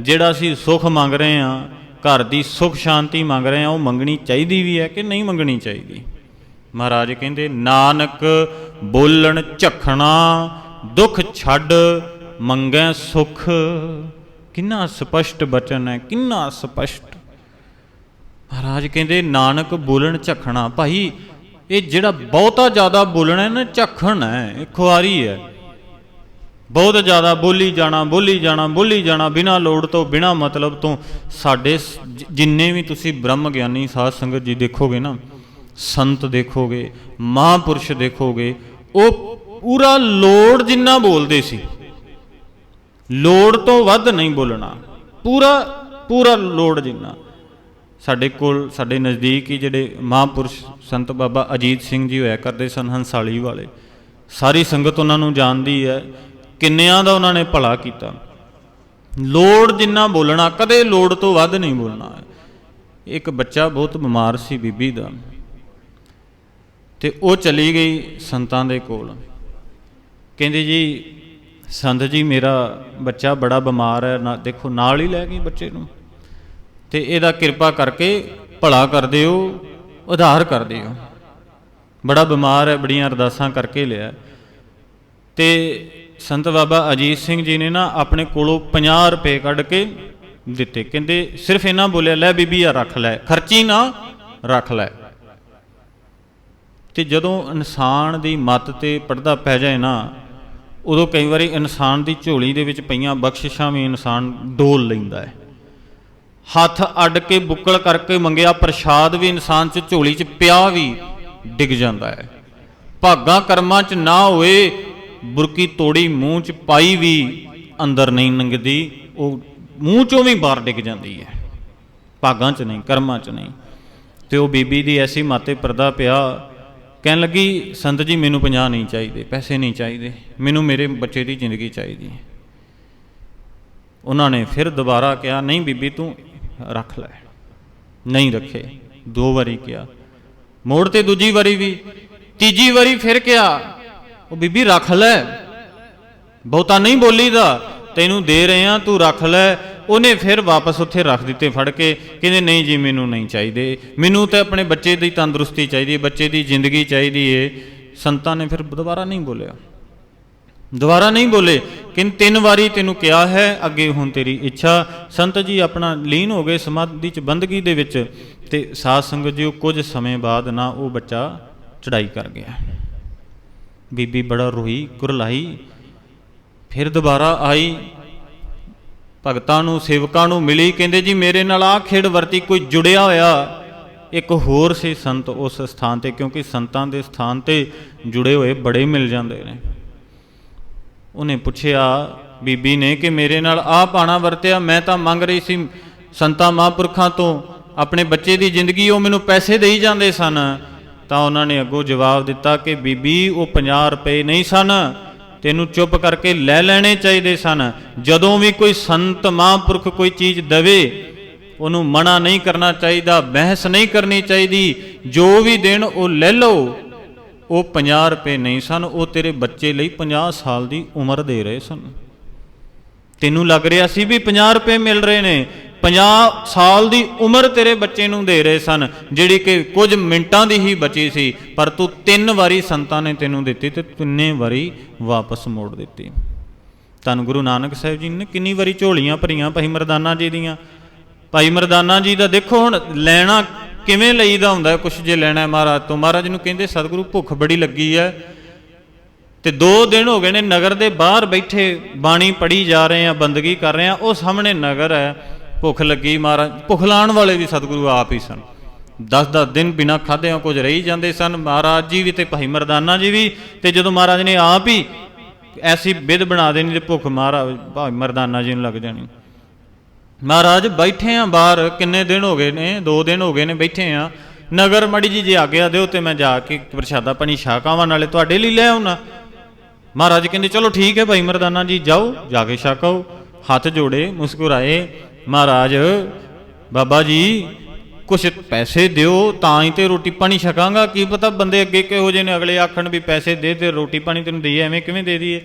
ਜਿਹੜਾ ਅਸੀਂ ਸੁੱਖ ਮੰਗ ਰਹੇ ਹਾਂ, ਘਰ ਦੀ ਸੁੱਖ ਸ਼ਾਂਤੀ ਮੰਗ ਰਹੇ ਹਾਂ, ਉਹ ਮੰਗਣੀ ਚਾਹੀਦੀ ਵੀ ਹੈ ਕਿ ਨਹੀਂ ਮੰਗਣੀ ਚਾਹੀਦੀ? ਮਹਾਰਾਜ ਕਹਿੰਦੇ, ਨਾਨਕ ਬੋਲਣ ਝਖਣਾ, ਦੁੱਖ ਛੱਡ ਮੰਗੈ ਸੁਖ। ਕਿੰਨਾ ਸਪਸ਼ਟ ਬਚਨ ਹੈ, ਕਿੰਨਾ ਸਪਸ਼ਟ। ਮਹਾਰਾਜ ਕਹਿੰਦੇ, ਨਾਨਕ ਬੋਲਣ ਝਖਣਾ, ਭਾਈ, ਇਹ ਜਿਹੜਾ ਬਹੁਤਾ ਜ਼ਿਆਦਾ ਬੋਲਣਾ ਹੈ ਨਾ, ਝਖਣ ਹੈ, ਇਹ ਖੁਆਰੀ ਹੈ। ਬਹੁਤ ਜ਼ਿਆਦਾ ਬੋਲੀ ਜਾਣਾ ਬੋਲੀ ਜਾਣਾ ਬੋਲੀ ਜਾਣਾ ਬਿਨਾਂ ਲੋੜ ਤੋਂ, ਬਿਨਾਂ ਮਤਲਬ ਤੋਂ ਸਾਡੇ ਸ- ਜਿੰਨੇ ਵੀ ਤੁਸੀਂ ਬ੍ਰਹਮ ਗਿਆਨੀ ਸਾਧ ਸੰਗਤ ਜੀ ਦੇਖੋਗੇ ਨਾ, ਸੰਤ ਦੇਖੋਗੇ, ਮਹਾਂਪੁਰਸ਼ ਦੇਖੋਗੇ, ਉਹ ਪੂਰਾ ਲੋੜ ਜਿੰਨਾ ਬੋਲਦੇ ਸੀ, ਲੋੜ ਤੋਂ ਵੱਧ ਨਹੀਂ ਬੋਲਣਾ, ਪੂਰਾ ਪੂਰਾ ਲੋੜ ਜਿੰਨਾ। ਸਾਡੇ ਕੋਲ, ਸਾਡੇ ਨਜ਼ਦੀਕ ਹੀ ਜਿਹੜੇ ਮਹਾਂਪੁਰਸ਼ ਸੰਤ ਬਾਬਾ ਅਜੀਤ ਸਿੰਘ ਜੀ ਹੋਇਆ ਕਰਦੇ ਸਨ, ਹੰਸਾਲੀ ਵਾਲੇ। ਸਾਰੀ ਸੰਗਤ ਉਹਨਾਂ ਨੂੰ ਜਾਣਦੀ ਹੈ ਕਿੰਨਿਆਂ ਦਾ ਉਹਨਾਂ ਨੇ ਭਲਾ ਕੀਤਾ? ਲੋੜ ਜਿੰਨਾ ਬੋਲਣਾ, ਕਦੇ ਲੋੜ ਤੋਂ ਵੱਧ ਨਹੀਂ ਬੋਲਣਾ। ਇੱਕ ਬੱਚਾ ਬਹੁਤ ਬਿਮਾਰ ਸੀ ਬੀਬੀ ਦਾ। ਤੇ ਉਹ ਚਲੀ ਗਈ ਸੰਤਾਂ ਦੇ ਕੋਲ। ਕਹਿੰਦੇ ਜੀ, ਸੰਤ ਜੀ, ਮੇਰਾ ਬੱਚਾ ਬੜਾ ਬਿਮਾਰ ਹੈ, ਨਾ, ਦੇਖੋ, ਨਾਲ ਹੀ ਲੈ ਗਈ ਬੱਚੇ ਨੂੰ। ਤੇ ਇਹਦਾ ਕਿਰਪਾ ਕਰਕੇ ਭਲਾ ਕਰ ਦਿਓ, ਉਧਾਰ ਕਰ ਦਿਓ। ਬੜਾ ਬਿਮਾਰ ਹੈ, ਬੜੀਆਂ ਅਰਦਾਸਾਂ ਕਰਕੇ ਲਿਆ। ਤੇ ਸੰਤ ਬਾਬਾ ਅਜੀਤ ਸਿੰਘ ਜੀ ਨੇ ਨਾ ਆਪਣੇ ਕੋਲੋਂ 50 ਰੁਪਏ ਕੱਢ ਕੇ ਦਿੱਤੇ। ਕਹਿੰਦੇ, ਸਿਰਫ ਇਹਨਾਂ ਬੋਲਿਆ, ਲੈ ਬੀਬੀ ਆ ਰੱਖ ਲੈ, ਖਰਚੀ ਨਾ ਰੱਖ ਲੈ। ਤੇ ਜਦੋਂ ਇਨਸਾਨ ਦੀ ਮੱਤ ਤੇ ਪਰਦਾ ਪੈ ਜਾਏ ਨਾ, ਉਦੋਂ ਕਈ ਵਾਰੀ ਇਨਸਾਨ ਦੀ ਝੋਲੀ ਦੇ ਵਿੱਚ ਪਈਆਂ ਬਖਸ਼ਿਸ਼ਾਂ ਵੀ ਇਨਸਾਨ ਡੋਲ ਲੈਂਦਾ ਹੈ। ਹੱਥ ਅੱਡ ਕੇ ਬੁੱਕਲ ਕਰਕੇ ਮੰਗਿਆ, ਪ੍ਰਸ਼ਾਦ ਵੀ ਇਨਸਾਨ 'ਚ ਝੋਲੀ 'ਚ ਪਿਆ ਵੀ ਡਿੱਗ ਜਾਂਦਾ ਹੈ। ਭਾਗਾਂ ਕਰਮਾਂ 'ਚ ਨਾ ਹੋਏ ਬੁਰਕੀ ਤੋੜੀ, ਮੂੰਹ 'ਚ ਪਾਈ ਵੀ ਅੰਦਰ ਨਹੀਂ ਲੰਘਦੀ ਉਹ ਮੂੰਹ 'ਚੋਂ ਵੀ ਬਾਹਰ ਡਿੱਗ ਜਾਂਦੀ ਹੈ। ਭਾਗਾਂ 'ਚ ਨਹੀਂ, ਕਰਮਾਂ 'ਚ ਨਹੀਂ। ਤੇ ਉਹ ਬੀਬੀ ਦੀ ਐਸੀ ਮਾਤੇ ਪਰਦਾ ਪਿਆ, ਕਹਿਣ ਲੱਗੀ, ਸੰਤ ਜੀ, ਮੈਨੂੰ 50 ਨਹੀਂ ਚਾਹੀਦੇ, ਪੈਸੇ ਨਹੀਂ ਚਾਹੀਦੇ, ਮੈਨੂੰ ਮੇਰੇ ਬੱਚੇ ਦੀ ਜ਼ਿੰਦਗੀ ਚਾਹੀਦੀ ਹੈ। ਉਹਨਾਂ ਨੇ ਫਿਰ ਦੁਬਾਰਾ ਕਿਹਾ, ਨਹੀਂ ਬੀਬੀ, ਤੂੰ ਰੱਖ ਲੈ। ਨਹੀਂ ਰੱਖੇ। ਦੋ ਵਾਰੀ ਕਿਹਾ। ਮੋੜ ਤੇ ਦੂਜੀ ਵਾਰੀ ਵੀ, ਤੀਜੀ ਵਾਰੀ ਫਿਰ ਕਿਹਾ ਉਹ ਬੀਬੀ ਰੱਖ ਲੈ। ਬਹੁਤਾ ਨਹੀਂ ਬੋਲੀ ਦਾ ਤੈਨੂੰ ਦੇ ਰਹੇ ਆ, ਤੂੰ ਰੱਖ ਲੈ। ਉਹਨੇ ਫਿਰ ਵਾਪਸ ਉੱਥੇ ਰੱਖ ਦਿੱਤੇ ਫੜ ਕੇ। ਕਹਿੰਦੇ, ਨਹੀਂ ਜੀ, ਮੈਨੂੰ ਨਹੀਂ ਚਾਹੀਦੇ। ਮੈਨੂੰ ਤਾਂ ਆਪਣੇ ਬੱਚੇ ਦੀ ਤੰਦਰੁਸਤੀ ਚਾਹੀਦੀ ਹੈ ਬੱਚੇ ਦੀ ਜ਼ਿੰਦਗੀ ਚਾਹੀਦੀ ਏ। ਸੰਤਾਂ ਨੇ ਫਿਰ ਦੁਬਾਰਾ ਨਹੀਂ ਬੋਲਿਆ। ਦੁਬਾਰਾ ਨਹੀਂ ਬੋਲੇ। ਕਿ ਤਿੰਨ ਵਾਰੀ ਤੈਨੂੰ ਕਿਹਾ ਹੈ, ਅੱਗੇ ਹੁਣ ਤੇਰੀ ਇੱਛਾ। ਸੰਤ ਜੀ ਆਪਣਾ ਲੀਨ ਹੋ ਗਏ ਸਮਾਧੀ ਚ ਬੰਦਗੀ ਦੇ ਵਿੱਚ। ਤੇ ਸਾਧ ਸੰਗਤ ਜੀ ਉਹ ਕੁਝ ਸਮੇਂ ਬਾਅਦ ਨਾ ਉਹ ਬੱਚਾ ਚੜਾਈ ਕਰ ਗਿਆ। ਬੀਬੀ ਬੜਾ ਰੋਈ, ਕੁਰਲਾਈ। ਫਿਰ ਦੁਬਾਰਾ ਆਈ। ਭਗਤਾਂ ਨੂੰ, ਸੇਵਕਾਂ ਨੂੰ ਮਿਲੀ, ਕਹਿੰਦੇ ਜੀ ਮੇਰੇ ਨਾਲ ਆ ਖੇਡ ਵਰਤੀ, ਕੋਈ ਜੁੜਿਆ ਹੋਇਆ? ਇੱਕ ਹੋਰ ਸੀ ਸੰਤ ਉਸ ਸਥਾਨ ਤੇ, ਕਿਉਂਕਿ ਸੰਤਾਂ ਦੇ ਸਥਾਨ ਤੇ ਜੁੜੇ ਹੋਏ ਬੜੇ ਮਿਲ ਜਾਂਦੇ ਨੇ। ਉਹਨੇ ਪੁੱਛਿਆ, ਬੀਬੀ ਨੇ ਕਿ ਮੇਰੇ ਨਾਲ ਆ ਪਾਣਾ ਵਰਤਿਆ, ਮੈਂ ਤਾਂ ਮੰਗ ਰਹੀ ਸੀ ਸੰਤਾਂ ਮਹਾਂਪੁਰਖਾਂ ਤੋਂ, ਆਪਣੇ ਬੱਚੇ ਦੀ ਜ਼ਿੰਦਗੀ ਉਹ ਮੈਨੂੰ ਪੈਸੇ ਦੇਈ ਜਾਂਦੇ ਸਨ। ਤਾਂ ਉਹਨਾਂ ਨੇ ਅੱਗੋਂ ਜਵਾਬ ਦਿੱਤਾ ਕਿ, ਬੀਬੀ, ਉਹ 50 ਰੁਪਏ ਨਹੀਂ ਸਨ। ਤੈਨੂੰ ਚੁੱਪ ਕਰਕੇ ਲੈ ਲੈਣੇ ਚਾਹੀਦੇ ਸਨ। ਜਦੋਂ ਵੀ ਕੋਈ ਸੰਤ ਮਹਾਂਪੁਰਖ ਕੋਈ ਚੀਜ਼ ਦਵੇ, ਉਹਨੂੰ ਮਨਾ ਨਹੀਂ ਕਰਨਾ ਚਾਹੀਦਾ, ਬਹਿਸ ਨਹੀਂ ਕਰਨੀ ਚਾਹੀਦੀ। ਜੋ ਵੀ ਦੇਣ, ਉਹ ਲੈ ਲਓ। ਉਹ 50 ਰੁਪਏ ਨਹੀਂ ਸਨ। ਉਹ ਤੇਰੇ ਬੱਚੇ ਲਈ 50 ਸਾਲ ਦੀ ਉਮਰ ਦੇ ਰਹੇ ਸਨ। ਤੈਨੂੰ ਲੱਗ ਰਿਹਾ ਸੀ ਵੀ 50 ਰੁਪਏ ਮਿਲ ਰਹੇ ਨੇ। 50 ਸਾਲ ਦੀ ਉਮਰ ਤੇਰੇ ਬੱਚੇ ਨੂੰ ਦੇ ਰਹੇ ਸਨ, ਜਿਹੜੀ ਕਿ ਕੁਝ ਮਿੰਟਾਂ ਦੀ ਹੀ ਬਚੀ ਸੀ, ਪਰ ਤੂੰ ਤਿੰਨ ਵਾਰੀ ਸੰਤਾਂ ਨੇ ਤੈਨੂੰ ਦਿੱਤੀ ਤੇ ਤਿੰਨੇ ਵਾਰੀ ਵਾਪਸ ਮੋੜ ਦਿੱਤੀ। ਧੰਨ ਗੁਰੂ ਨਾਨਕ ਸਾਹਿਬ ਜੀ ਨੇ ਕਿੰਨੀ ਵਾਰੀ ਝੋਲੀਆਂ ਭਰੀਆਂ ਭਾਈ ਮਰਦਾਨਾ ਜੀ ਦੀਆਂ। ਭਾਈ ਮਰਦਾਨਾ ਜੀ ਦਾ ਦੇਖੋ ਹੁਣ ਲੈਣਾ ਕਿਵੇਂ ਲਈਦਾ ਹੁੰਦਾ ਹੈ ਕੁਛ ਜੇ ਲੈਣਾ ਮਹਾਰਾਜ ਤੋਂ। ਮਹਾਰਾਜ ਨੂੰ ਕਹਿੰਦੇ, ਸਤਿਗੁਰੂ, ਭੁੱਖ ਬੜੀ ਲੱਗੀ ਹੈ। ਤੇ ਦੋ ਦਿਨ ਹੋ ਗਏ ਨੇ ਨਗਰ ਦੇ ਬਾਹਰ ਬੈਠੇ, ਬਾਣੀ ਪੜੀ ਜਾ ਰਹੇ ਆ ਬੰਦਗੀ ਕਰ ਰਹੇ ਆ ਉਹ ਸਾਹਮਣੇ ਨਗਰ ਹੈ। ਭੁੱਖ ਲੱਗੀ ਮਹਾਰਾਜ, ਭੁੱਖ ਲਾਣ ਵਾਲੇ ਵੀ ਸਤਿਗੁਰੂ ਆਪ ਹੀ ਸਨ। 10-10 ਦਿਨ ਬਿਨਾ ਖਾਧਿਆਂ ਕੁਝ ਰਹੀ ਜਾਂਦੇ ਸਨ। ਮਹਾਰਾਜ ਜੀ ਵੀ ਤੇ ਭਾਈ ਮਰਦਾਨਾ ਜੀ ਵੀ, ਤੇ ਜਦੋਂ ਮਹਾਰਾਜ ਨੇ ਆਪ ਹੀ ਐਸੀ ਵਿਧ ਬਣਾ ਦੇਣੀ ਤੇ ਭੁੱਖ ਮਹਾਰਾਜ, ਭਾਈ ਮਰਦਾਨਾ ਜੀ ਨੂੰ ਲੱਗ ਜਾਣੀ। ਮਹਾਰਾਜ ਬੈਠੇ ਆ ਬਾਹਰ, ਕਿੰਨੇ ਦਿਨ ਹੋ ਗਏ ਨੇ 2 ਦਿਨ ਹੋ ਗਏ ਨੇ ਬੈਠੇ ਆ। ਨਗਰ ਮੜੀ ਜੀ ਜੇ ਆਗਿਆ ਦਿਓ ਤੇ ਮੈਂ ਜਾ ਕੇ ਪ੍ਰਸ਼ਾਦਾ ਪਾਣੀ, ਛਾਕਾਵਾਂ ਨਾਲੇ ਤੁਹਾਡੇ ਲਈ ਲੈ ਆਉਣਾ। ਮਹਾਰਾਜ ਕਹਿੰਦੇ, ਚਲੋ ਠੀਕ ਹੈ ਭਾਈ ਮਰਦਾਨਾ ਜੀ, ਜਾਓ, ਜਾ ਕੇ ਛਕਾਓ। ਹੱਥ ਜੋੜੇ, ਮੁਸਕਰਾਏ। ਮਹਾਰਾਜ, ਬਾਬਾ ਜੀ, ਕੁਛ ਪੈਸੇ ਦਿਓ ਤਾਂ ਹੀ ਤੇ ਰੋਟੀ ਪਾਣੀ ਛਕਾਂਗਾ। ਕੀ ਪਤਾ ਬੰਦੇ ਅੱਗੇ ਕਿਹੋ ਜਿਹੇ ਨੇ, ਅਗਲੇ ਆਖਣ ਵੀ ਪੈਸੇ ਦੇ ਤੇ ਰੋਟੀ ਪਾਣੀ ਤੈਨੂੰ ਦਈਏ, ਐਵੇਂ ਕਿਵੇਂ ਦੇ ਦਈਏ।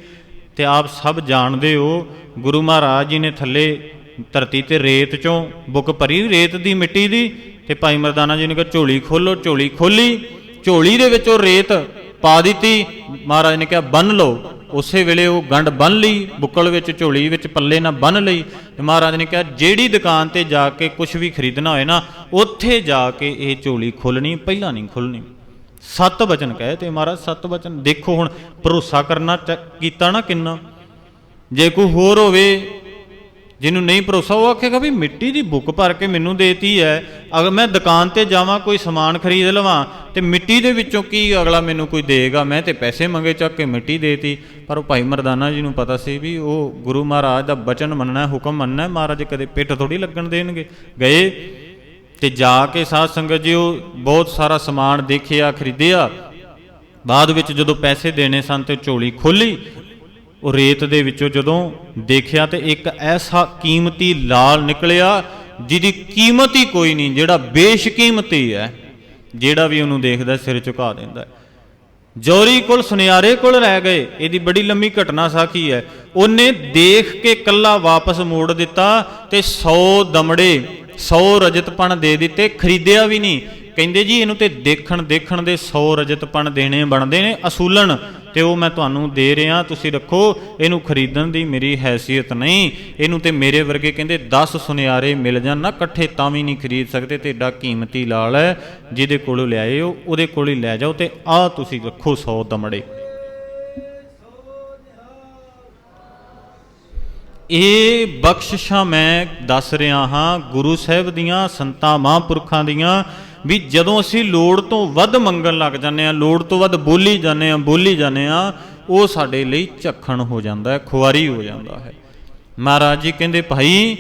ਤੇ ਆਪ ਸਭ ਜਾਣਦੇ ਹੋ, ਗੁਰੂ ਮਹਾਰਾਜ ਜੀ ਨੇ ਥੱਲੇ ਧਰਤੀ ਤੇ ਰੇਤ ਚੋਂ ਬੁੱਕ ਭਰੀ, ਰੇਤ ਦੀ ਮਿੱਟੀ ਦੀ, ਤੇ ਭਾਈ ਮਰਦਾਨਾ ਜੀ ਨੇ ਕਿਹਾ, ਝੋਲੀ ਖੋਲੋ, ਝੋਲੀ ਖੋਲੀ। ਝੋਲੀ ਦੇ ਵਿੱਚ ਉਹ ਰੇਤ ਪਾ ਦਿੱਤੀ। ਮਹਾਰਾਜ ਨੇ ਕਿਹਾ, ਬੰਨ ਲਓ। ਉਸੇ ਵੇਲੇ ਉਹ ਗੰਢ ਬੰਨ ਲਈ, ਬੁੱਕਲ ਵਿੱਚ, ਝੋਲੀ ਵਿੱਚ, ਪੱਲੇ ਨਾਲ ਬੰਨ ਲਈ ਤੇ ਮਹਾਰਾਜ ਨੇ ਕਿਹਾ, ਜਿਹੜੀ ਦੁਕਾਨ ਤੇ ਜਾ ਕੇ ਕੁਝ ਵੀ ਖਰੀਦਣਾ ਹੋਏ ਨਾ, ਉੱਥੇ ਜਾ ਕੇ ਇਹ ਝੋਲੀ ਖੋਲਣੀ ਪਹਿਲਾਂ ਨਹੀਂ ਖੋਲਣੀ ਸੱਤ ਵਚਨ ਕਹੇ ਤੇ ਮਹਾਰਾਜ, ਸੱਤ ਵਚਨ ਦੇਖੋ ਹੁਣ, ਭਰੋਸਾ ਕਰਨਾ ਚ- ਕੀਤਾ ਨਾ ਕਿੰਨਾ? ਜੇ ਕੋਈ ਹੋਰ ਹੋਵੇ ਜਿਹਨੂੰ ਨਹੀਂ ਭਰੋਸਾ, ਉਹ ਆਖੇਗਾ ਵੀ ਮਿੱਟੀ ਦੀ ਬੁੱਕ ਭਰ ਕੇ ਮੈਨੂੰ ਦੇਤੀ ਹੈ ਅਗਰ ਮੈਂ ਦੁਕਾਨ ਤੇ ਜਾਵਾਂ, ਕੋਈ ਸਮਾਨ ਖਰੀਦ ਲਵਾਂ, ਤੇ ਮਿੱਟੀ ਦੇ ਵਿੱਚੋਂ ਕੀ ਅਗਲਾ ਮੈਨੂੰ ਕੋਈ ਦੇਗਾ ਮੈਂ ਤੇ ਪੈਸੇ ਮੰਗੇ ਚੱਕ ਕੇ ਮਿੱਟੀ ਦੇਤੀ। ਪਰ ਉਹ ਭਾਈ ਮਰਦਾਨਾ ਜੀ ਨੂੰ ਪਤਾ ਸੀ ਵੀ ਉਹ ਗੁਰੂ ਮਹਾਰਾਜ ਦਾ ਬਚਨ ਮੰਨਣਾ, ਹੁਕਮ ਮੰਨਣਾ, ਮਹਾਰਾਜ ਕਦੇ ਪਿੱਠ ਥੋੜੀ ਲੱਗਣ ਦੇਣਗੇ। ਗਏ ਤੇ ਜਾ ਕੇ ਸਾਧ ਸੰਗਤ ਜੀ ਉਹ ਬਹੁਤ ਸਾਰਾ ਸਮਾਨ ਦੇਖਿਆ, ਖਰੀਦਿਆ। ਬਾਅਦ ਵਿੱਚ ਜਦੋਂ ਪੈਸੇ ਦੇਣੇ ਸਨ ਤੇ ਝੋਲੀ ਖੋਲੀ ਉਹ ਰੇਤ ਦੇ ਵਿੱਚੋਂ ਜਦੋਂ ਦੇਖਿਆ ਤੇ ਇੱਕ ਐਸਾ ਕੀਮਤੀ ਲਾਲ ਨਿਕਲਿਆ ਜਿਹਦੀ ਕੀਮਤ ਹੀ ਕੋਈ ਨਹੀਂ, ਜਿਹੜਾ ਬੇਸ਼ਕੀਮਤੀ ਹੈ, ਜਿਹੜਾ ਵੀ ਉਹਨੂੰ ਦੇਖਦਾ ਸਿਰ ਝੁਕਾ ਦਿੰਦਾ। ਹੈ। ਕੋਲ, ਸੁਨਿਆਰੇ ਕੋਲ ਰਹਿ ਗਏ। ਇਹਦੀ ਬੜੀ ਲੰਮੀ ਘਟਨਾ ਸਾਖੀ ਹੈ। ਉਹਨੇ ਦੇਖ ਕੇ ਕੱਲਾ ਵਾਪਸ ਮੋੜ ਦਿੱਤਾ ਤੇ 100 ਦਮੜੇ 100 ਰਜਤਪਣ ਦੇ ਦਿੱਤੇ, ਖਰੀਦਿਆ ਵੀ ਨਹੀਂ। ਕਹਿੰਦੇ ਜੀ, ਇਹਨੂੰ ਤੇ ਦੇਖਣ ਦੇਖਣ ਦੇ 100 ਰਜਤਪਣ ਦੇਣੇ ਬਣਦੇ ਨੇ, ਅਸੂਲਣ। ਤੇ ਉਹ ਮੈਂ ਤੁਹਾਨੂੰ ਦੇ ਰਿਹਾ, ਤੁਸੀਂ ਰੱਖੋ, ਇਹਨੂੰ ਖਰੀਦਣ ਦੀ ਮੇਰੀ ਹੈਸੀਅਤ ਨਹੀਂ। ਇਹਨੂੰ ਤੇ ਮੇਰੇ ਵਰਗੇ ਕਹਿੰਦੇ 10 ਸੁਨਿਆਰੇ ਮਿਲ ਜਾਣ, ਨਾ ਇਕੱਠੇ ਤਾਂ ਵੀ ਨਹੀਂ ਖਰੀਦ ਸਕਦੇ, ਤੇ ਏਡਾ ਕੀਮਤੀ ਲਾਲ ਹੈ, ਜਿਹਦੇ ਕੋਲੋਂ ਲਿਆਏ ਹੋ ਉਹਦੇ ਕੋਲ ਹੀ ਲੈ ਜਾਓ ਤੇ ਆਹ ਤੁਸੀਂ ਰੱਖੋ 100 ਦਮੜੇ। ਇਹ ਬਖਸ਼ਿਸ਼ਾਂ ਮੈਂ ਦੱਸ ਰਿਹਾ ਹਾਂ, ਗੁਰੂ ਸਾਹਿਬ ਦੀਆਂ ਸੰਤਾਂ ਮਹਾਂਪੁਰਖਾਂ ਦੀਆਂ ਵੀ ਜਦੋਂ ਅਸੀਂ ਲੋੜ ਤੋਂ ਵੱਧ ਮੰਗਣ ਲੱਗ ਜਾਂਦੇ ਆ ਲੋੜ ਤੋਂ ਵੱਧ ਬੋਲੀ ਜਾਂਦੇ ਆ ਬੋਲੀ ਜਾਂਦੇ ਆ ਉਹ ਸਾਡੇ ਲਈ ਝੱਖਣ ਹੋ ਜਾਂਦਾ ਹੈ, ਖੁਆਰੀ ਹੋ ਜਾਂਦਾ ਹੈ। ਮਹਾਰਾਜ ਜੀ ਕਹਿੰਦੇ, ਭਾਈ,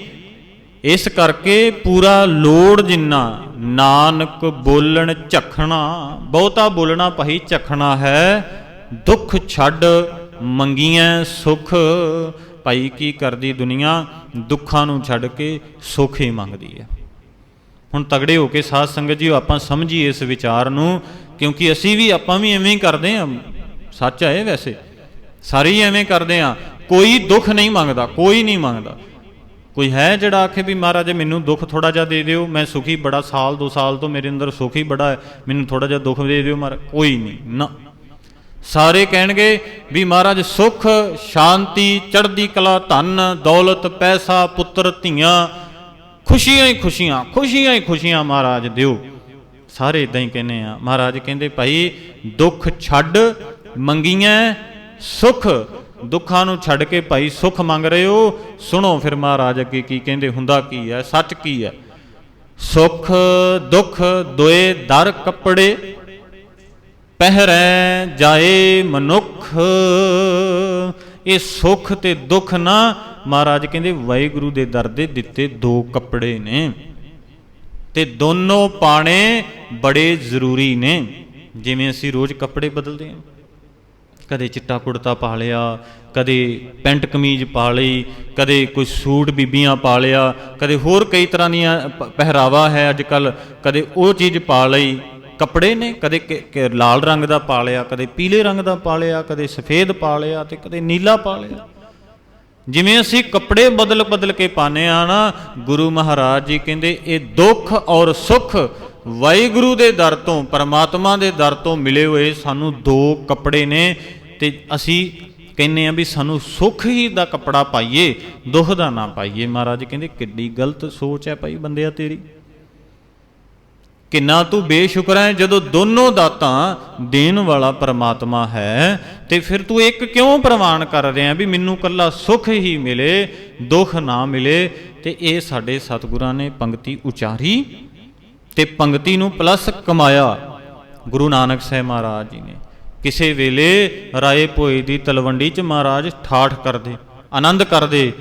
ਇਸ ਕਰਕੇ ਪੂਰਾ ਲੋੜ ਜਿੰਨਾ, ਨਾਨਕ ਬੋਲਣ ਝਖਣਾ, ਬਹੁਤਾ ਬੋਲਣਾ ਭਾਈ ਝਖਣਾ ਹੈ, ਦੁੱਖ ਛੱਡ ਮੰਗੀਆਂ ਸੁਖ, ਭਾਈ ਕੀ ਕਰਦੀ ਦੁਨੀਆ, ਦੁੱਖਾਂ ਨੂੰ ਛੱਡ ਕੇ ਸੁੱਖ ਹੀ ਮੰਗਦੀ ਹੈ। ਹੁਣ ਤਗੜੇ ਹੋ ਕੇ ਸਾਧ ਸੰਗਤ ਜੀ ਆਪਾਂ ਸਮਝੀਏ ਇਸ ਵਿਚਾਰ ਨੂੰ, ਕਿਉਂਕਿ ਅਸੀਂ ਵੀ ਆਪਾਂ ਵੀ ਐਵੇਂ ਹੀ ਕਰਦੇ ਹਾਂ। ਸੱਚ ਹੈ ਵੈਸੇ। ਸਾਰੇ ਹੀ ਐਵੇਂ ਕਰਦੇ ਆ ਕੋਈ ਦੁੱਖ ਨਹੀਂ ਮੰਗਦਾ, ਕੋਈ ਨਹੀਂ ਮੰਗਦਾ। ਕੋਈ ਹੈ ਜਿਹੜਾ ਆਖੇ ਵੀ ਮਹਾਰਾਜ ਮੈਨੂੰ ਦੁੱਖ ਥੋੜਾ ਜਿਹਾ ਦੇ ਦਿਓ, ਮੈਂ ਸੁਖੀ ਬੜਾ, ਸਾਲ ਦੋ ਸਾਲ ਤੋਂ ਮੇਰੇ ਅੰਦਰ ਸੁਖ ਹੀ ਬੜਾ ਹੈ, ਮੈਨੂੰ ਥੋੜਾ ਜਿਹਾ ਦੁੱਖ ਦੇ ਦਿਓ ਮਹਾਰਾਜ, ਕੋਈ ਨਹੀਂ, ਨਾ। ਸਾਰੇ ਕਹਿਣਗੇ ਵੀ ਮਹਾਰਾਜ, ਸੁਖ, ਸ਼ਾਂਤੀ, ਚੜ੍ਹਦੀ ਕਲਾ, ਧਨ, ਦੌਲਤ, ਪੈਸਾ, ਪੁੱਤਰ, ਧੀਆਂ ਖੁਸ਼ੀਆਂ ਹੀ ਖੁਸ਼ੀਆਂ ਖੁਸ਼ੀਆਂ ਹੀ ਖੁਸ਼ੀਆਂ ਮਹਾਰਾਜ ਦਿਓ। ਸਾਰੇ ਇਦਾਂ ਹੀ ਕਹਿੰਦੇ ਆ। ਮਹਾਰਾਜ ਕਹਿੰਦੇ, ਭਾਈ, ਦੁੱਖ ਛੱਡ ਮੰਗੀਆਂ ਸੁਖ। ਦੁੱਖਾਂ ਨੂੰ ਛੱਡ ਕੇ ਭਾਈ ਸੁਖ ਮੰਗ ਰਹੇ ਹੋ। ਸੁਣੋ ਫਿਰ ਮਹਾਰਾਜ ਅੱਗੇ ਕੀ ਕਹਿੰਦੇ, ਹੁੰਦਾ ਕੀ ਹੈ ਸੱਚ ਕੀ ਹੈ ਸੁਖ, ਦੁੱਖ ਦੋਏ ਦਰ ਕੱਪੜੇ, ਪਹਿਰੈ ਜਾਏ ਮਨੁੱਖ। ਇਹ ਸੁੱਖ ਤੇ ਦੁੱਖ ਨਾ। ਮਹਾਰਾਜ ਕਹਿੰਦੇ, ਵਾਹਿਗੁਰੂ ਦੇ ਦਰ ਦੇ ਦਿੱਤੇ ਦੋ ਕੱਪੜੇ ਨੇ ਤੇ ਦੋਨੋਂ ਪਾਣੇ ਬੜੇ ਜ਼ਰੂਰੀ ਨੇ। ਜਿਵੇਂ ਅਸੀਂ ਰੋਜ਼ ਕੱਪੜੇ ਬਦਲਦੇ ਹਾਂ। ਕਦੇ ਚਿੱਟਾ ਕੁੜਤਾ ਪਾ ਲਿਆ, ਕਦੇ ਪੈਂਟ ਕਮੀਜ਼ ਪਾ ਲਈ, ਕਦੇ ਕੋਈ ਸੂਟ ਬੀਬੀਆਂ ਪਾ ਲਿਆ, ਕਦੇ ਹੋਰ ਕਈ ਤਰ੍ਹਾਂ ਦੀਆਂ ਪ- ਪਹਿਰਾਵਾ ਹੈ ਅੱਜ ਕੱਲ ਕਦੇ ਉਹ ਚੀਜ਼ ਪਾ ਲਈ। ਕੱਪੜੇ ਨੇ, ਕਦੇ ਕਿ- ਲਾਲ ਰੰਗ ਦਾ ਪਾ ਲਿਆ ਕਦੇ ਪੀਲੇ ਰੰਗ ਦਾ ਪਾ ਲਿਆ ਕਦੇ ਸਫੇਦ ਪਾ ਲਿਆ ਤੇ ਕਦੇ ਨੀਲਾ ਪਾ ਲਿਆ ਜਿਵੇਂ ਅਸੀਂ ਕੱਪੜੇ ਬਦਲ ਬਦਲ ਕੇ ਪਾਨੇ ਆ ਨਾ, ਗੁਰੂ ਮਹਾਰਾਜ ਜੀ ਕਹਿੰਦੇ, ਇਹ ਦੁੱਖ ਔਰ ਸੁੱਖ ਵਾਹਿਗੁਰੂ ਦੇ ਦਰ ਤੋਂ, ਪਰਮਾਤਮਾ ਦੇ ਦਰ ਤੋਂ ਮਿਲੇ ਹੋਏ ਸਾਨੂੰ ਦੋ ਕੱਪੜੇ ਨੇ ਤੇ ਅਸੀਂ ਕਹਿੰਨੇ ਆ ਵੀ ਸਾਨੂੰ ਸੁੱਖ ਹੀ ਦਾ ਕੱਪੜਾ ਪਾਈਏ, ਦੁੱਖ ਦਾ ਨਾ ਪਾਈਏ। ਮਹਾਰਾਜ ਕਹਿੰਦੇ, ਕਿੱਡੀ ਗਲਤ ਸੋਚ ਹੈ ਭਾਈ ਬੰਦਿਆ ਤੇਰੀ। ਕਿੰਨਾ ਤੂੰ ਬੇਸ਼ੁਕਰ ਹੈ? ਜਦੋਂ ਦੋਨੋਂ ਦਾਤਾਂ ਦੇਣ ਵਾਲਾ ਪਰਮਾਤਮਾ ਹੈ, ਤੇ ਫਿਰ ਤੂੰ ਇੱਕ ਕਿਉਂ ਪ੍ਰਮਾਣ ਕਰ ਰਿਹਾ ਵੀ ਮੈਨੂੰ ਕੱਲਾ ਸੁੱਖ ਹੀ ਮਿਲੇ, ਦੁੱਖ ਨਾ ਮਿਲੇ? ਤੇ ਇਹ ਸਾਡੇ ਸਤਿਗੁਰਾਂ ਨੇ ਪੰਕਤੀ ਉਚਾਰੀ ਤੇ ਪੰਕਤੀ ਨੂੰ ਪਲੱਸ ਕਮਾਇਆ। ਗੁਰੂ ਨਾਨਕ ਸਾਹਿਬ ਮਹਾਰਾਜ ਜੀ ਨੇ। ਕਿਸੇ ਵੇਲੇ ਰਾਏ ਭੋਏ ਦੀ ਤਲਵੰਡੀ ਚ ਮਹਾਰਾਜ ਠਾਠ ਕਰਦੇ, ਆਨੰਦ ਕਰਦੇ,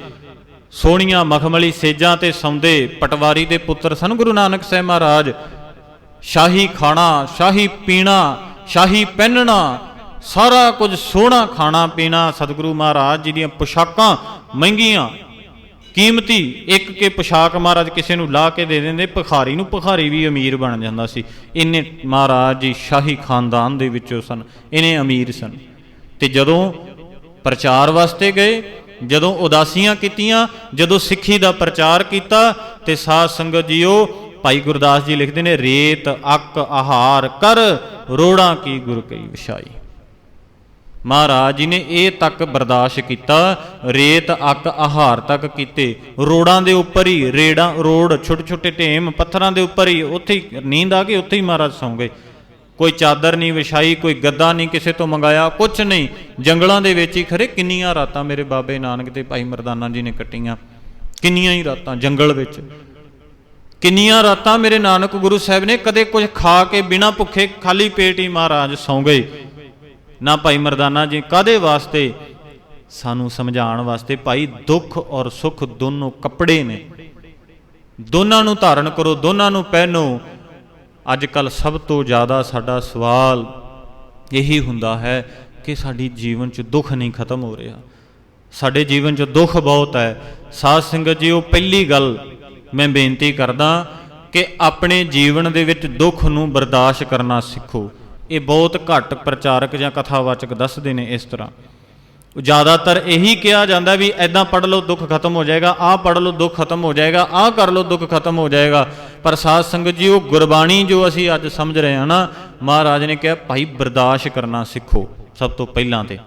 ਸੋਹਣੀਆਂ ਮਖਮਲੀ ਸੇਜਾਂ ਤੇ ਸੌਂਦੇ, ਪਟਵਾਰੀ ਦੇ ਪੁੱਤਰ ਸਨ ਗੁਰੂ ਨਾਨਕ ਸਾਹਿਬ ਮਹਾਰਾਜ। ਸ਼ਾਹੀ ਖਾਣਾ, ਸ਼ਾਹੀ ਪੀਣਾ, ਸ਼ਾਹੀ ਪਹਿਨਣਾ, ਸਾਰਾ ਕੁਝ ਸੋਹਣਾ ਖਾਣਾ ਪੀਣਾ। ਸਤਿਗੁਰੂ ਮਹਾਰਾਜ ਜੀ ਦੀਆਂ ਪੁਸ਼ਾਕਾਂ ਮਹਿੰਗੀਆਂ, ਕੀਮਤੀ, ਇੱਕ ਕੇ ਪੁਸ਼ਾਕ ਮਹਾਰਾਜ ਕਿਸੇ ਨੂੰ ਲਾ ਕੇ ਦੇ ਦਿੰਦੇ, ਭਿਖਾਰੀ ਨੂੰ ਭਿਖਾਰੀ ਵੀ ਅਮੀਰ ਬਣ ਜਾਂਦਾ ਸੀ। ਇੰਨੇ ਮਹਾਰਾਜ ਜੀ ਸ਼ਾਹੀ ਖਾਨਦਾਨ ਦੇ ਵਿੱਚੋਂ ਸਨ ਇਹਨੇ ਅਮੀਰ ਸਨ। ਤੇ ਜਦੋਂ ਪ੍ਰਚਾਰ ਵਾਸਤੇ ਗਏ, ਜਦੋਂ ਉਦਾਸੀਆਂ ਕੀਤੀਆਂ, ਜਦੋਂ ਸਿੱਖੀ ਦਾ ਪ੍ਰਚਾਰ ਕੀਤਾ, ਤੇ ਸਾਧ ਸੰਗਤ ਜੀਓ ਭਾਈ ਗੁਰਦਾਸ ਜੀ ਲਿਖਦੇ ਨੇ, ਰੇਤ, ਅੱਕ, ਆਹਾਰ, ਕਰ, ਰੋੜਾਂ ਕੀ ਗੁਰ ਕਈ ਵਿਛਾਈ? ਮਹਾਰਾਜ ਜੀ ਨੇ ਇਹ ਤੱਕ ਬਰਦਾਸ਼ਤ ਕੀਤਾ, ਰੇਤ, ਅੱਕ, ਆਹਾਰ ਤੱਕ ਕੀਤੇ। ਰੋੜਾਂ ਦੇ ਉੱਪਰ ਹੀ ਰੇੜਾਂ, ਰੋੜ ਛੋਟੇ ਛੋਟੇ ਢੇਮ, ਪੱਥਰਾਂ ਦੇ ਉੱਪਰ ਹੀ ਉੱਥੇ ਹੀ, ਨੀਂਦ ਆ ਗਈ, ਉੱਥੇ ਹੀ ਮਹਾਰਾਜ ਸੌਂ ਗਏ। ਕੋਈ ਚਾਦਰ ਨਹੀਂ ਵਿਛਾਈ, ਕੋਈ ਗੱਦਾ ਨਹੀਂ ਕਿਸੇ ਤੋਂ ਮੰਗਾਇਆ ਕੁਝ ਨਹੀਂ। ਜੰਗਲਾਂ ਦੇ ਵਿੱਚ ਹੀ ਖਰੇ ਕਿੰਨੀਆਂ ਰਾਤਾਂ ਮੇਰੇ ਬਾਬੇ ਨਾਨਕ ਤੇ ਭਾਈ ਮਰਦਾਨਾ ਜੀ ਨੇ ਕੱਟੀਆਂ। ਕਿੰਨੀਆਂ ਹੀ ਰਾਤਾਂ ਜੰਗਲ ਵਿੱਚ। ਕਿੰਨੀਆਂ ਰਾਤਾਂ ਮੇਰੇ ਨਾਨਕ ਗੁਰੂ ਸਾਹਿਬ ਨੇ ਕਦੇ ਕੁਝ ਖਾ ਕੇ ਬਿਨਾ ਭੁੱਖੇ ਖਾਲੀ ਪੇਟ ਹੀ ਮਹਾਰਾਜ ਸੌਂ ਗਏ। ਨਾ ਭਾਈ ਮਰਦਾਨਾ ਜੀ ਕਾਦੇ ਵਾਸਤੇ? ਸਾਨੂੰ ਸਮਝਾਉਣ ਵਾਸਤੇ ਭਾਈ ਦੁੱਖ ਔਰ ਸੁੱਖ ਦੋਨੋਂ ਕੱਪੜੇ ਨੇ। ਦੋਨਾਂ ਨੂੰ ਧਾਰਨ ਕਰੋ, ਦੋਨਾਂ ਨੂੰ ਪਹਿਨੋ। ਅੱਜ ਕੱਲ ਸਭ ਤੋਂ ਜ਼ਿਆਦਾ ਸਾਡਾ ਸਵਾਲ ਇਹੀ ਹੁੰਦਾ ਹੈ ਕਿ ਸਾਡੀ ਜੀਵਨ 'ਚ ਦੁੱਖ ਨਹੀਂ ਖਤਮ ਹੋ ਰਿਹਾ। ਸਾਡੇ ਜੀਵਨ 'ਚ ਦੁੱਖ ਬਹੁਤ ਹੈ। ਸਾਧ ਸੰਗਤ ਜੀ, ਉਹ ਪਹਿਲੀ ਗੱਲ ਮੈਂ ਬੇਨਤੀ ਕਰਦਾ ਕਿ ਆਪਣੇ ਜੀਵਨ ਦੇ ਵਿੱਚ ਦੁੱਖ ਨੂੰ ਬਰਦਾਸ਼ਤ ਕਰਨਾ ਸਿੱਖੋ। ਇਹ ਬਹੁਤ ਘੱਟ ਪ੍ਰਚਾਰਕ ਜਾਂ ਕਥਾਵਾਚਕ ਦੱਸਦੇ ਨੇ ਇਸ ਤਰ੍ਹਾਂ। ਜ਼ਿਆਦਾਤਰ ਇਹੀ ਕਿਹਾ ਜਾਂਦਾ ਵੀ ਐਦਾਂ ਪੜ ਲਓ, ਦੁੱਖ ਖਤਮ ਹੋ ਜਾਏਗਾ, ਆਹ ਪੜ ਲਓ, ਦੁੱਖ ਖਤਮ ਹੋ ਜਾਏਗਾ, ਆਹ ਕਰ ਲਓ, ਦੁੱਖ ਖਤਮ ਹੋ ਜਾਏਗਾ। ਪਰ ਸਾਧ ਸੰਗਤ ਜੀ, ਉਹ ਗੁਰਬਾਣੀ ਜੋ ਅਸੀਂ ਅੱਜ ਸਮਝ ਰਹੇ ਹਾਂ ਨਾ, ਮਹਾਰਾਜ ਨੇ ਕਿਹਾ, ਭਾਈ ਬਰਦਾਸ਼ਤ ਕਰਨਾ ਸਿੱਖੋ, ਸਭ ਤੋਂ ਪਹਿਲਾਂ ਤੇ।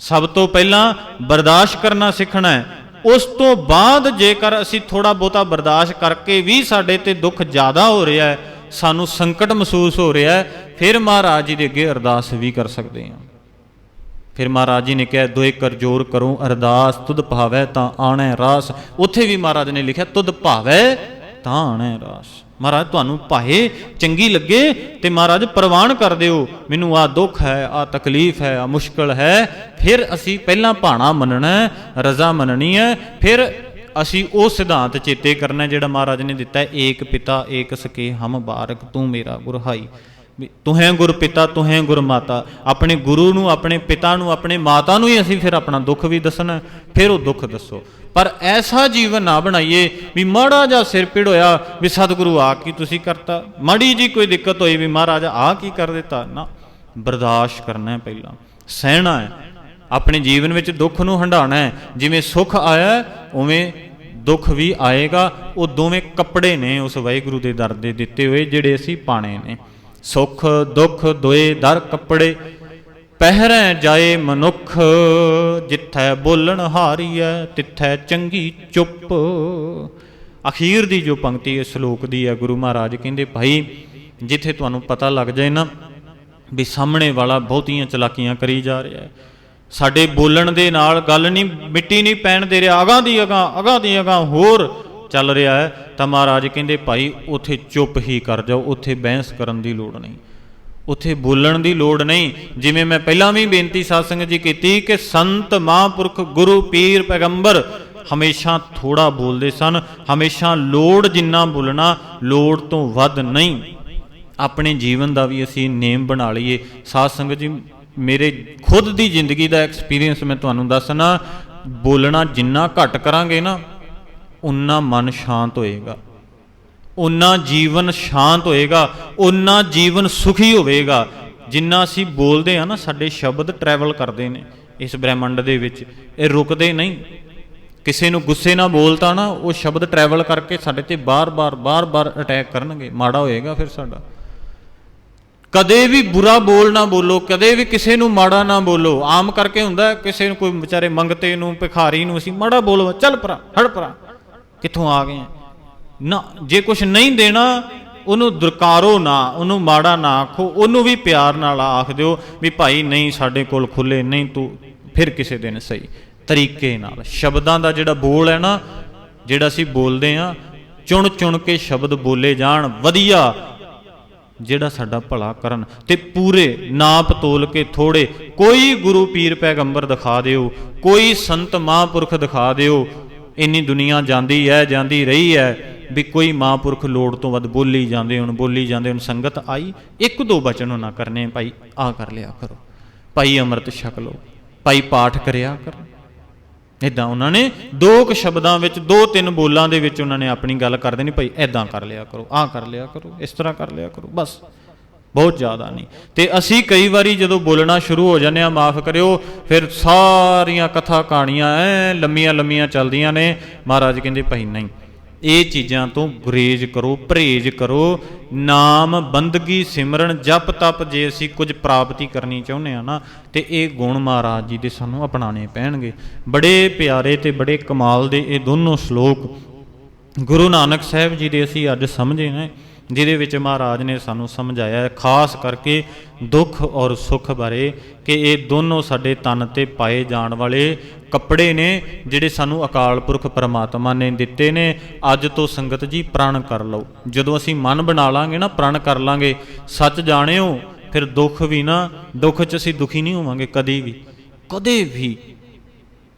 ਸਭ ਤੋਂ ਪਹਿਲਾਂ ਬਰਦਾਸ਼ਤ ਕਰਨਾ ਸਿੱਖਣਾ ਹੈ। ਉਸ ਤੋਂ ਬਾਅਦ ਜੇਕਰ ਅਸੀਂ ਥੋੜਾ ਬਹੁਤਾ ਬਰਦਾਸ਼ਤ ਕਰਕੇ ਵੀ ਸਾਡੇ ਤੇ ਦੁੱਖ ਜ਼ਿਆਦਾ ਹੋ ਰਿਹਾ ਹੈ, ਸਾਨੂੰ ਸੰਕਟ ਮਹਿਸੂਸ ਹੋ ਰਿਹਾ ਹੈ, ਫਿਰ ਮਹਾਰਾਜ ਜੀ ਦੇ ਅੱਗੇ ਅਰਦਾਸ ਵੀ ਕਰ ਸਕਦੇ ਹਾਂ। ਫਿਰ ਮਹਾਰਾਜ ਜੀ ਨੇ ਕਿਹਾ ਦੋਏ ਕਰ ਜੋਰ ਕਰੋ, ਅਰਦਾਸ ਤੁਧ ਭਾਵੈ ਤਾਂ ਆਣੈ ਰਾਸ। ਉੱਥੇ ਵੀ ਮਹਾਰਾਜ ਨੇ ਲਿਖਿਆ, ਤੁਧ ਭਾਵੈ ਤਾਂ ਆਣੈ ਰਾਸ। ਮਹਾਰਾਜ, ਤੁਹਾਨੂੰ ਭਾਏ ਚੰਗੀ ਲੱਗੇ ਤੇ ਮਹਾਰਾਜ ਪ੍ਰਵਾਨ ਕਰ ਦਿਓ। ਮੈਨੂੰ ਆ ਦੁੱਖ ਹੈ ਆ ਤਕਲੀਫ ਹੈ ਆ ਮੁਸ਼ਕਲ ਹੈ। ਫਿਰ ਅਸੀਂ ਪਹਿਲਾਂ ਭਾਣਾ ਮੰਨਣਾ ਰਜ਼ਾ ਮੰਨਣੀ ਹੈ। ਫਿਰ ਅਸੀਂ ਉਹ ਸਿਧਾਂਤ ਚੇਤੇ ਕਰਨਾ ਜਿਹੜਾ ਮਹਾਰਾਜ ਨੇ ਦਿੱਤਾ ਏਕ ਪਿਤਾ, ਏਕ ਸਕੇ ਹਮ ਬਾਰਕ, ਤੂੰ ਮੇਰਾ ਗੁਰਹਾਈ। ਤੂੰ ਹੈ ਗੁਰ ਪਿਤਾ, ਤੂੰ ਹੈ ਗੁਰ ਮਾਤਾ। ਆਪਣੇ ਗੁਰੂ ਨੂੰ, ਆਪਣੇ ਪਿਤਾ ਨੂੰ, ਆਪਣੇ ਮਾਤਾ ਨੂੰ ਹੀ ਅਸੀਂ ਫਿਰ ਆਪਣਾ ਦੁੱਖ ਵੀ ਦੱਸਣਾ, ਫਿਰ ਉਹ ਦੁੱਖ ਦੱਸੋ। ਪਰ ਐਸਾ ਜੀਵਨ ਨਾ ਬਣਾਈਏ ਵੀ ਮਾੜਾ ਜਿਹਾ ਸਿਰ ਪੀੜ ਹੋਇਆ ਵੀ ਸਤਿਗੁਰੂ ਆ ਕੀ ਤੁਸੀਂ ਕਰਤਾ। ਮਾੜੀ ਜੀ ਕੋਈ ਦਿੱਕਤ ਹੋਈ ਵੀ ਮਹਾਰਾਜ ਆ ਕੀ ਕਰ ਦਿੱਤਾ। ਨਾ, ਬਰਦਾਸ਼ਤ ਕਰਨਾ ਹੈ ਪਹਿਲਾਂ। ਸਹਿਣਾ ਹੈ। ਆਪਣੇ ਜੀਵਨ ਵਿੱਚ ਦੁੱਖ ਨੂੰ ਹੰਡਾਣਾ ਹੈ। ਜਿਵੇਂ ਸੁੱਖ ਆਇਆ, ਉਵੇਂ ਦੁੱਖ ਵੀ ਆਏਗਾ। ਉਹ ਦੋਵੇਂ ਕੱਪੜੇ ਨੇ ਉਸ ਵਾਹਿਗੁਰੂ ਦੇ ਦਰ ਦੇ ਦਿੱਤੇ ਹੋਏ, ਜਿਹੜੇ ਅਸੀਂ ਪਾਣੇ ਨੇ। ਸੁੱਖ ਦੁੱਖ ਦੋਏ ਦਰ ਕੱਪੜੇ, ਪਹਿਰੈ ਜਾਏ ਮਨੁੱਖ, ਜਿੱਥੈ ਬੋਲਣ ਹਾਰੀਐ, ਤਿੱਥੈ ਚੰਗੀ ਚੁੱਪ। ਅਖੀਰ ਦੀ ਜੋ ਪੰਕਤੀ ਇਸ ਸ਼ਲੋਕ ਦੀ ਹੈ, ਗੁਰੂ ਮਹਾਰਾਜ ਕਹਿੰਦੇ, ਭਾਈ, ਜਿੱਥੇ ਤੁਹਾਨੂੰ ਪਤਾ ਲੱਗ ਜਾਏ ਨਾ ਵੀ ਸਾਹਮਣੇ ਵਾਲਾ ਬਹੁਤੀਆਂ ਚਲਾਕੀਆਂ ਕਰੀ ਜਾ ਰਿਹਾ ਹੈ। ਸਾਡੇ ਬੋਲਣ ਦੇ ਨਾਲ ਗੱਲ ਨਹੀਂ, ਮਿੱਟੀ ਨਹੀਂ ਪੈਣ ਦੇ ਰਿਹਾ ਅਗਾਂ ਦੀ ਅਗਾਂ ਅਗਾਂ ਦੀ ਅਗਾਂ ਹੋਰ ਚੱਲ ਰਿਹਾ ਹੈ, ਤਾਂ ਮਹਾਰਾਜ ਕਹਿੰਦੇ, ਭਾਈ, ਉੱਥੇ ਚੁੱਪ ਹੀ ਕਰ ਜਾਓ, ਉੱਥੇ ਬਹਿਸ ਕਰਨ ਦੀ ਲੋੜ ਨਹੀਂ। ਉੱਥੇ ਬੋਲਣ ਦੀ ਲੋੜ ਨਹੀਂ। ਜਿਵੇਂ ਮੈਂ ਪਹਿਲਾਂ ਵੀ ਬੇਨਤੀ ਸਾਧ ਸੰਗਤ ਜੀ ਕੀਤੀ ਕਿ ਸੰਤ ਮਹਾਂਪੁਰਖ ਗੁਰੂ ਪੀਰ ਪੈਗੰਬਰ ਹਮੇਸ਼ਾ ਥੋੜਾ ਬੋਲਦੇ ਸਨ, ਹਮੇਸ਼ਾ ਲੋੜ ਜਿੰਨਾ ਬੋਲਣਾ, ਲੋੜ ਤੋਂ ਵੱਧ ਨਹੀਂ। ਆਪਣੇ ਜੀਵਨ ਦਾ ਵੀ ਅਸੀਂ ਨੇਮ ਬਣਾ ਲਈਏ। ਸਾਧ ਸੰਗਤ ਜੀ, ਮੇਰੇ ਖੁਦ ਦੀ ਜ਼ਿੰਦਗੀ ਦਾ ਐਕਸਪੀਰੀਅੰਸ ਮੈਂ ਤੁਹਾਨੂੰ ਦੱਸਣਾ, ਬੋਲਣਾ ਜਿੰਨਾ ਘੱਟ ਕਰਾਂਗੇ ਨਾ ਉਨਾ ਮਨ ਸ਼ਾਂਤ ਹੋਏਗਾ। ਉਨਾ ਜੀਵਨ ਸ਼ਾਂਤ ਹੋਏਗਾ, ਉਨਾ ਜੀਵਨ ਸੁਖੀ ਹੋਵੇਗਾ। ਜਿੰਨਾ ਅਸੀਂ ਬੋਲਦੇ ਆ ਨਾ, ਸਾਡੇ ਸ਼ਬਦ ਟਰੈਵਲ ਕਰਦੇ ਨੇ ਇਸ ਬ੍ਰਹਿਮੰਡ ਦੇ ਵਿੱਚ। ਇਹ ਰੁਕਦੇ ਨਹੀਂ। ਕਿਸੇ ਨੂੰ ਗੁੱਸੇ ਨਾਲ ਬੋਲਤਾ ਨਾ ਉਹ ਸ਼ਬਦ ਟਰੈਵਲ ਕਰਕੇ ਸਾਡੇ ਤੇ ਬਾਰ-ਬਾਰ ਬਾਰ-ਬਾਰ ਅਟੈਕ ਕਰਨਗੇ। ਮਾੜਾ ਹੋਏਗਾ ਫਿਰ ਸਾਡਾ। ਕਦੇ ਵੀ ਬੁਰਾ ਬੋਲ ਨਾ ਬੋਲੋ, ਕਦੇ ਵੀ ਕਿਸੇ ਨੂੰ ਮਾੜਾ ਨਾ ਬੋਲੋ। ਆਮ ਕਰਕੇ ਹੁੰਦਾ, ਕਿਸੇ ਨੂੰ ਕੋਈ ਵਿਚਾਰੇ ਮੰਗਤੇ ਨੂੰ, ਭਿਖਾਰੀ ਨੂੰ ਅਸੀਂ ਮਾੜਾ ਬੋਲਵਾ ਚੱਲ ਪਰਾ ਹੜ ਪਰਾ ਕਿੱਥੋਂ ਆ ਗਏ ਨਾ, ਜੇ ਕੁਝ ਨਹੀਂ ਦੇਣਾ, ਉਹਨੂੰ ਦੁਰਕਾਰੋ ਨਾ, ਉਹਨੂੰ ਮਾੜਾ ਨਾ ਆਖੋ, ਉਹਨੂੰ ਵੀ ਪਿਆਰ ਨਾਲ ਆਖ ਦਿਓ ਵੀ ਭਾਈ ਨਹੀਂ, ਸਾਡੇ ਕੋਲ ਖੁੱਲੇ ਨਹੀਂ ਤੂੰ, ਫਿਰ ਕਿਸੇ ਦਿਨ ਸਹੀ। ਤਰੀਕੇ ਨਾਲ, ਸ਼ਬਦਾਂ ਦਾ ਜਿਹੜਾ ਬੋਲ ਹੈ ਨਾ, ਜਿਹੜਾ ਅਸੀਂ ਬੋਲਦੇ ਆ ਚੁਣ ਚੁਣ ਕੇ ਸ਼ਬਦ ਬੋਲੇ ਜਾਣ, ਵਧੀਆ। ਜਿਹੜਾ ਸਾਡਾ ਭਲਾ ਕਰਨ ਤੇ ਪੂਰੇ ਨਾਪ ਤੋਲ ਕੇ ਥੋੜੇ ਕੋਈ ਗੁਰੂ ਪੀਰ ਪੈਗੰਬਰ ਦਿਖਾ ਦਿਓ, ਕੋਈ ਸੰਤ ਮਹਾਂਪੁਰਖ ਦਿਖਾ ਦਿਓ ਇੰਨੀ ਦੁਨੀਆ ਜਾਂਦੀ ਹੈ, ਜਾਂਦੀ ਰਹੀ ਹੈ ਵੀ ਕੋਈ ਮਹਾਂਪੁਰਖ ਲੋੜ ਤੋਂ ਵੱਧ ਬੋਲੀ ਜਾਂਦੇ ਹੁਣ, ਬੋਲੀ ਜਾਂਦੇ ਹੁਣ, ਸੰਗਤ ਆਈ, ਇੱਕ ਦੋ ਬਚਨ ਨਾ ਕਰਨੇ ਭਾਈ ਆ ਕਰ ਲਿਆ ਕਰੋ। ਭਾਈ ਅੰਮ੍ਰਿਤ ਛਕ ਲਓ, ਭਾਈ ਪਾਠ ਕਰਿਆ ਕਰੋ। ਇਦਾਂ ਉਹਨਾਂ ਨੇ ਦੋ ਕੁ ਸ਼ਬਦਾਂ ਵਿੱਚ, ਦੋ ਤਿੰਨ ਬੋਲਾਂ ਦੇ ਵਿੱਚ ਉਹਨਾਂ ਨੇ ਆਪਣੀ ਗੱਲ ਕਰ ਦੇਣੀ, ਭਾਈ ਐਦਾਂ ਕਰ ਲਿਆ ਕਰੋ, ਆਹ ਕਰ ਲਿਆ ਕਰੋ, ਇਸ ਤਰ੍ਹਾਂ ਕਰ ਲਿਆ ਕਰੋ, ਬਸ। ਬਹੁਤ ਜ਼ਿਆਦਾ ਨਹੀਂ ਤੇ ਅਸੀਂ ਕਈ ਵਾਰੀ ਜਦੋਂ ਬੋਲਣਾ ਸ਼ੁਰੂ ਹੋ ਜਾਂਦੇ ਆ ਮਾਫ ਕਰਿਓ, ਫਿਰ ਸਾਰੀਆਂ ਕਥਾ ਕਹਾਣੀਆਂ ਐ ਲੰਮੀਆਂ ਲੰਮੀਆਂ ਚੱਲਦੀਆਂ ਨੇ। ਮਹਾਰਾਜ ਕਹਿੰਦੇ ਭਾਈ ਨਹੀਂ, ਇਹ ਚੀਜ਼ਾਂ ਤੋਂ ਗੁਰੇਜ਼ ਕਰੋ, ਪਰਹੇਜ਼ ਕਰੋ। ਨਾਮ ਬੰਦਗੀ ਸਿਮਰਨ ਜਪ ਤਪ ਜੇ ਅਸੀਂ ਕੁਝ ਪ੍ਰਾਪਤੀ ਕਰਨੀ ਚਾਹੁੰਦੇ ਆ ਨਾ, ਤੇ ਇਹ ਗੁਣ ਮਹਾਰਾਜ ਜੀ ਦੇ ਸਾਨੂੰ ਅਪਣਾਣੇ ਪੈਣਗੇ। ਬੜੇ ਪਿਆਰੇ ਤੇ ਬੜੇ ਕਮਾਲ ਦੇ ਇਹ ਦੋਨੋਂ ਸ਼ਲੋਕ ਗੁਰੂ ਨਾਨਕ ਸਾਹਿਬ ਜੀ ਦੇ ਅਸੀਂ ਅੱਜ ਸਮਝੇ ਨੇ। ਜਿਹਦੇ ਵਿੱਚ ਮਹਾਰਾਜ ਨੇ ਸਾਨੂੰ ਸਮਝਾਇਆ ਖਾਸ ਕਰਕੇ ਦੁੱਖ ਔਰ ਸੁੱਖ ਬਾਰੇ ਕਿ ਇਹ ਦੋਨੋਂ ਸਾਡੇ ਤਨ ਤੇ ਪਾਏ ਜਾਣ ਵਾਲੇ ਕੱਪੜੇ ਨੇ, ਜਿਹੜੇ ਸਾਨੂੰ ਅਕਾਲ ਪੁਰਖ ਪਰਮਾਤਮਾ ਨੇ ਦਿੱਤੇ ਨੇ। ਅੱਜ ਤੋਂ ਸੰਗਤ ਜੀ ਪ੍ਰਣ ਕਰ ਲਓ। ਜਦੋਂ ਅਸੀਂ ਮਨ ਬਣਾ ਲਾਂਗੇ ਨਾ, ਪ੍ਰਣ ਕਰ ਲਾਂਗੇ, ਸੱਚ ਜਾਣਿਓ, ਫਿਰ ਦੁੱਖ ਵੀ ਨਾ, ਦੁੱਖ 'ਚ ਅਸੀਂ ਦੁਖੀ ਨਹੀਂ ਹੋਵਾਂਗੇ ਕਦੇ ਵੀ। ਕਦੇ ਵੀ।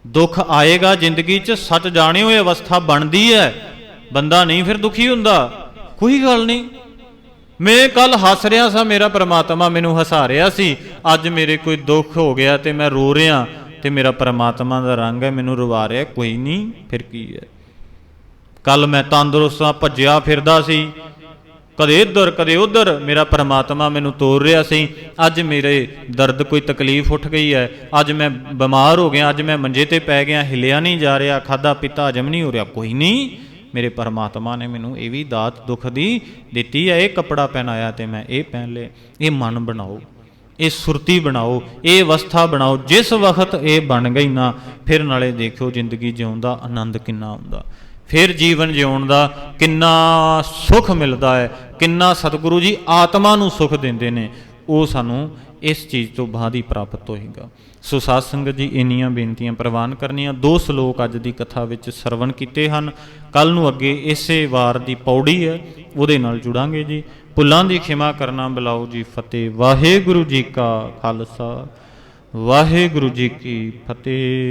ਦੁੱਖ ਆਏਗਾ ਜ਼ਿੰਦਗੀ 'ਚ, ਸੱਚ ਜਾਣਿਓ ਇਹ ਅਵਸਥਾ ਬਣਦੀ ਹੈ। ਬੰਦਾ ਨਹੀਂ ਫਿਰ ਦੁਖੀ ਹੁੰਦਾ। ਕੋਈ ਗੱਲ ਨਹੀਂ। ਮੈਂ ਕੱਲ ਹੱਸ ਰਿਹਾ ਸਾਂ, ਮੇਰਾ ਪ੍ਰਮਾਤਮਾ ਮੈਨੂੰ ਹਸਾ ਰਿਹਾ ਸੀ। ਅੱਜ ਮੇਰੇ ਕੋਈ ਦੁੱਖ ਹੋ ਗਿਆ ਤੇ ਮੈਂ ਰੋ ਰਿਹਾ ਤੇ ਮੇਰਾ ਪ੍ਰਮਾਤਮਾ ਦਾ ਰੰਗ ਹੈ, ਮੈਨੂੰ ਰਵਾ ਰਿਹਾ, ਕੋਈ ਨਹੀਂ, ਫਿਰ ਕੀ ਹੈ? ਕੱਲ ਮੈਂ ਤੰਦਰੁਸਤ ਆ ਭੱਜਿਆ ਫਿਰਦਾ ਸੀ। ਕਦੇ ਇੱਧਰ, ਕਦੇ ਉੱਧਰ, ਮੇਰਾ ਪਰਮਾਤਮਾ ਮੈਨੂੰ ਤੋਰ ਰਿਹਾ ਸੀ। ਅੱਜ ਮੇਰੇ ਦਰਦ ਕੋਈ ਤਕਲੀਫ ਉੱਠ ਗਈ ਹੈ। ਅੱਜ ਮੈਂ ਬਿਮਾਰ ਹੋ ਗਿਆ, ਅੱਜ ਮੈਂ ਮੰਜੇ ਤੇ ਪੈ ਗਿਆ, ਹਿਲਿਆ ਨਹੀਂ ਜਾ ਰਿਹਾ ਖਾਦਾ ਪੀਤਾ ਹਜਮ ਨਹੀਂ ਹੋ ਰਿਹਾ, ਕੋਈ ਨਹੀਂ। ਮੇਰੇ ਪਰਮਾਤਮਾ ਨੇ ਮੈਨੂੰ ਇਹ ਵੀ ਦਾਤ ਦੁੱਖ ਦੀ ਦਿੱਤੀ ਹੈ, ਇਹ ਕੱਪੜਾ ਪਹਿਨਾਇਆ ਤੇ ਮੈਂ ਇਹ ਪਹਿਨ ਲਿਆ ਇਹ ਮਨ ਬਣਾਓ, ਇਹ ਸੁਰਤੀ ਬਣਾਓ, ਇਹ ਅਵਸਥਾ ਬਣਾਓ, ਜਿਸ ਵਕਤ ਇਹ ਬਣ ਗਈ ਨਾ, ਫਿਰ ਨਾਲੇ ਦੇਖਿਓ ਜ਼ਿੰਦਗੀ ਜਿਉਣ ਦਾ ਆਨੰਦ ਕਿੰਨਾ ਆਉਂਦਾ ਫਿਰ ਜੀਵਨ ਜਿਉਣ ਦਾ ਕਿੰਨਾ ਸੁੱਖ ਮਿਲਦਾ ਹੈ, ਕਿੰਨਾ ਸਤਿਗੁਰੂ ਜੀ ਆਤਮਾ ਨੂੰ ਸੁੱਖ ਦਿੰਦੇ ਨੇ, ਉਹ ਸਾਨੂੰ ਇਸ ਚੀਜ਼ ਤੋਂ ਬਾਅਦ ਹੀ ਪ੍ਰਾਪਤ ਹੋਏਗਾ। ਸੋ ਸਾਧ ਸੰਗਤ ਜੀ, ਇੰਨੀਆਂ ਬੇਨਤੀਆਂ ਪ੍ਰਵਾਨ ਕਰਨੀਆਂ। ਦੋ ਸ਼ਲੋਕ ਅੱਜ ਦੀ ਕਥਾ ਵਿੱਚ ਸਰਵਣ ਕੀਤੇ ਹਨ। ਕੱਲ ਨੂੰ ਅੱਗੇ ਇਸੇ ਵਾਰ ਦੀ ਪੌੜੀ ਹੈ, ਉਹਦੇ ਨਾਲ ਜੁੜਾਂਗੇ ਜੀ। ਭੁੱਲਾਂ ਦੀ ਖਿਮਾ ਕਰਨਾ ਬੁਲਾਓ ਜੀ ਫਤਿਹ। ਵਾਹਿਗੁਰੂ ਜੀ ਕਾ ਖਾਲਸਾ, ਵਾਹਿਗੁਰੂ ਜੀ ਕੀ ਫਤਿਹ।